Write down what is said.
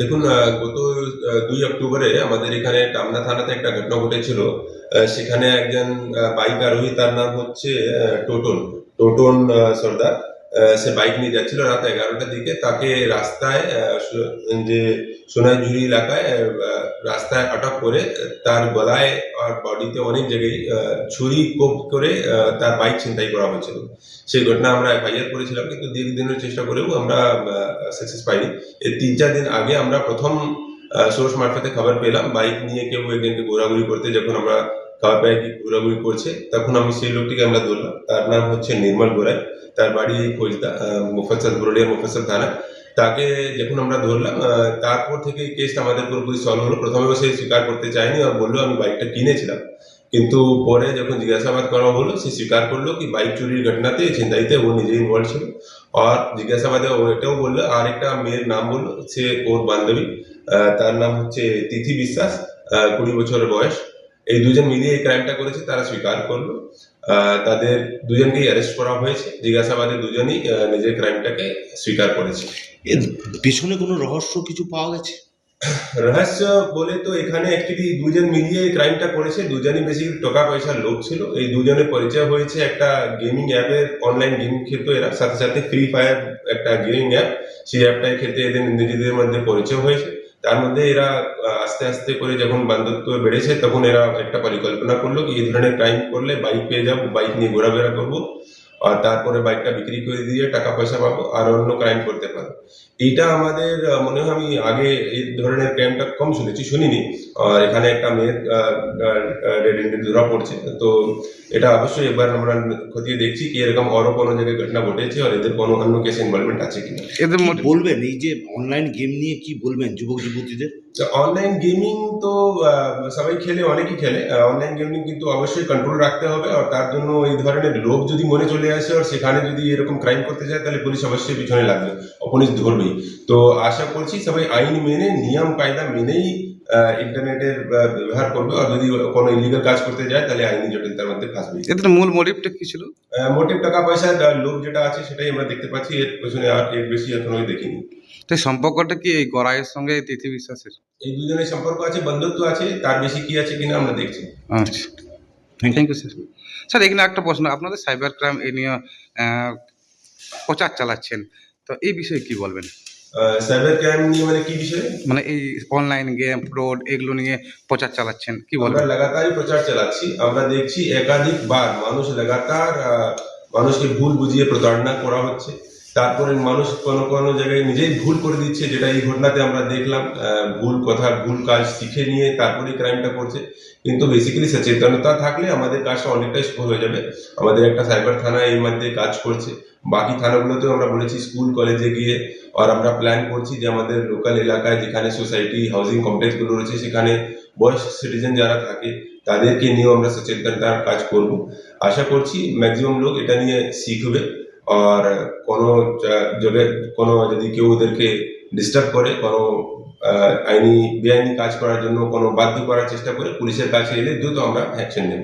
দেখুন গত দুই অক্টোবরে আমাদের এখানে টামনা থানাতে একটা ঘটনা ঘটেছিল। সেখানে একজন বাইক আরোহী তার নাম হচ্ছে টোটন। টোটন সর্দার। সে বাইক নিয়ে যাচ্ছিল রাত এগারোটার দিকে। তাকে রাস্তায় যে সোনাইজুরি এলাকায় রাস্তায় আটক করে তার গলায় আর বডিতে অনেক জায়গায় ছুরি কোপ করে তার বাইক ছিনতাই করা হয়েছিল। সেই ঘটনা আমরা এফআইআর করেছিলাম, কিন্তু দীর্ঘদিনের চেষ্টা করেও আমরা সাকসেস পাইনি। এই তিন চার দিন আগে আমরা প্রথম সোর্স মারফতে খবর পেলাম বাইক নিয়ে কেউ একজনকে ঘোরাঘুরি করতে যখন আমরা খবর পাই ঘোরাঘুরি করছে, তখন আমি সেই লোকটিকে আমরা ধরলাম। তার নাম হচ্ছে নির্মল গোরাই। তার বাড়ি মুফাসল পুরুলিয়ার মুফাসল থানা। তাকে যখন আমরা ধরলাম তারপর থেকে কেসটা আমাদের পুরোপুরি সলভ হলো। প্রথমে সে স্বীকার করতে চায়নি আর বলল, আমি বাইকটা কিনেছিলাম। কিন্তু পরে যখন জিজ্ঞাসাবাদ করা হলো, সে স্বীকার করল কি বাইক চুরির ঘটনাতে ছিনতাইতে ও নিজেই ইনভলভ ছিল। আর জিজ্ঞাসাবাদে ও এটাও বলল আর একটা মেয়ের নাম বলল, সে ওর বান্ধবী তার নাম হচ্ছে তিথি বিশ্বাস কুড়ি বছরের বয়স। এই দুজন মিলিয়ে এই ক্রাইমটা করেছে, তারা স্বীকার করল। তাদের দুজনকেই অ্যারেস্ট করা হয়েছে। জিজ্ঞাসাবাদে দুজনই নিজের ক্রাইমটাকে স্বীকার করেছে। এর পেছনে কোনো রহস্য কিছু পাওয়া গেছে? রহস্য বলে তো এখানে অ্যাকচুয়ালি দুজন মিলিয়ে এই ক্রাইমটা করেছে। দুজনই বেশি টাকা পয়সার লোক ছিল। এই দুজনের পরিচয় হয়েছে একটা গেমিং অ্যাপের অনলাইন গেম খেলতো এরা। সাথে সাথে ফ্রি ফায়ার একটা গেমিং অ্যাপ সেই অ্যাপটাই খেলতে এদের নিজেদের মধ্যে পরিচয় হয়েছে। তার মধ্যে এরা আস্তে আস্তে করে যখন বান্ধবত্ব বেড়েছে তখন এরা একটা পরিকল্পনা করল কি, এই ধরনের ক্রাইম করলে বাইক পেয়ে যাব বাইক নিয়ে ঘোরাফেরা করব। আর তারপরে বাইকটা বিক্রি করে দিয়ে টাকা পয়সা পাবো আর অন্য ক্রাইম করতে পারব এইটা আমাদের মনে হয় আমি আগে এই ধরনের ক্রাইমটা কম শুনেছি শুনিনি। আর এখানে একটা মেয়ের ধরা পড়ছে। তো এটা অবশ্যই এবার আমরা খতিয়ে দেখছি কি এরকম আরও কোনো জায়গায় ঘটনা ঘটেছে আর এদের কোনো অন্য কেস ইনভলভমেন্ট আছে কিনা। এদের বলবেন? এই যে অনলাইন গেম নিয়ে কি বলবেন যুবক যুবতীদের অনলাইন গেমিং তো সবাই খেলে, অনেকেই খেলে। অনলাইন গেমিং কিন্তু অবশ্যই কন্ট্রোল রাখতে হবে। আর তার জন্য এই ধরনের লোক যদি মনে চলে আসে, আর সেখানে যদি এরকম ক্রাইম করতে যায়, তাহলে পুলিশ অবশ্যই পিছনে লাগবে। পুলিশ ধরবেই তো আশা করছি সবাই আইন মেনে নিয়ম কায়দা মেনেই ইন্টারনেটের ব্যবহার করবে। আর যদি কোনো ইলিগাল কাজ করতে যায় তাহলে আইনি জটিলতার মধ্যে ফাঁসবে। এদের মূল মোটিভটা কি ছিল? মোটিভ টাকা পয়সা লোক যেটা আছে সেটাই আমরা দেখতে পাচ্ছি। এর পেছনে আর এর বেশি এখনও দেখিনি। তো সম্পর্কটা কি এই গড়াইয়ের সঙ্গে তিথি বিশ্বাসের? এই দুজনের সম্পর্ক আছে বন্ধুত্ব আছে তার বেশি কি আছে কিনা আমরা দেখছি। আচ্ছা। থ্যাংক ইউ স্যার স্যার এখানে একটা প্রশ্ন। আপনাদের সাইবার ক্রাইম এ নিয়ে প্রচার চালাচ্ছেন। তো এই বিষয়ে কি বলবেন? সাইবার ক্রাইম নিয়ে মানে কি বিষয়? মানে এই অনলাইন গেম ফ্রড এগুলো নিয়ে প্রচার চালাচ্ছেন কি আমরা বলবেন লাগাতারই প্রচার চালাচ্ছি। আমরা দেখছি একাধিকবার মানুষ লাগাতার আহ, মানুষকে ভুল বুঝিয়ে প্রতারণা করা হচ্ছে। তারপরে মানুষ কোনো কোনো জায়গায় নিজেই ভুল করে দিচ্ছে, যেটা এই ঘটনাতে আমরা দেখলাম ভুল কথা, ভুল কাজ শিখে নিয়ে তারপরে ক্রাইমটা করছে। কিন্তু বেসিক্যালি সচেতনতা থাকলে আমাদের কাজটা অনেকটাই সফল হয়ে যাবে। আমাদের একটা সাইবার থানা এই মধ্যে কাজ করছে। বাকি থানাগুলোতেও আমরা বলেছি স্কুল কলেজে গিয়ে আর আমরা প্ল্যান করছি যে আমাদের লোকাল এলাকায় যেখানে সোসাইটি হাউজিং কমপ্লেক্সগুলো রয়েছে, সেখানে বয়স্ক সিটিজেন যারা থাকে, তাদেরকে নিয়েও আমরা সচেতনতার কাজ করব। আশা করছি ম্যাক্সিমাম লোক এটা নিয়ে শিখবে। আর কোনো যদি কোনো, যদি কেউ ওদেরকে ডিস্টার্ব করে, কোনো আইনি, বেআইনি কাজ করার জন্য কোনো বাধ্য করার চেষ্টা করে, পুলিশের কাছে এলে দ্রুত আমরা অ্যাকশন নেব।